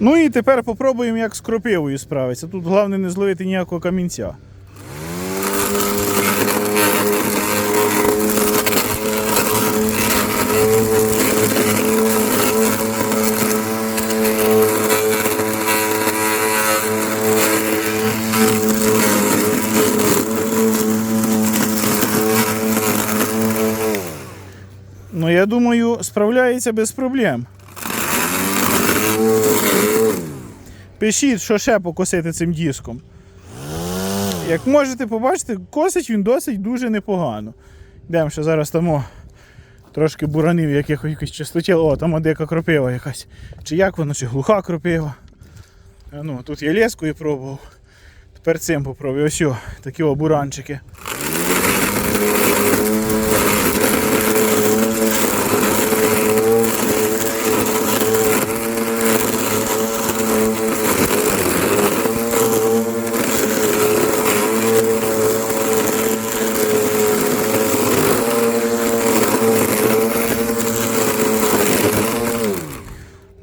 Ну і тепер попробуємо, як з кропивою справитися. Тут головне не зловити ніякого камінця. Ну, я думаю, справляється без проблем. Пишіть, що ще покосити цим диском. Як можете побачити, косить він досить дуже непогано. Йдемо ще зараз тому трошки буранив якихось частотіл. О, там дика кропива якась. Чи як воно, чи глуха кропива. Ну, тут я лескою пробував. Тепер цим попробую. Ось такі о буранчики.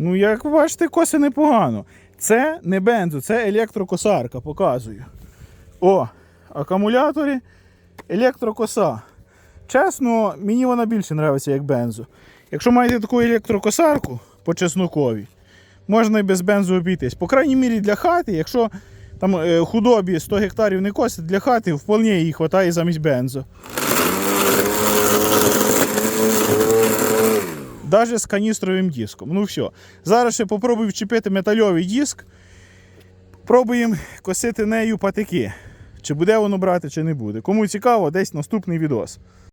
Ну, як бачите, коси непогано. Це не бензо, це електрокосарка, показую. О, акумулятори, електрокоса. Чесно, мені вона більше подобається, як бензо. Якщо маєте таку електрокосарку по чесноковій, можна і без бензу обійтись. По крайній мірі для хати, якщо там е, худобі 100 гектарів не косить, для хати вполне їй вистачає замість бензо. Даже з каністровим диском. Ну все. Зараз ще попробую вчепити метальовий диск. Пробуємо косити нею патики. Чи буде воно брати, чи не буде. Кому цікаво, десь наступний відос.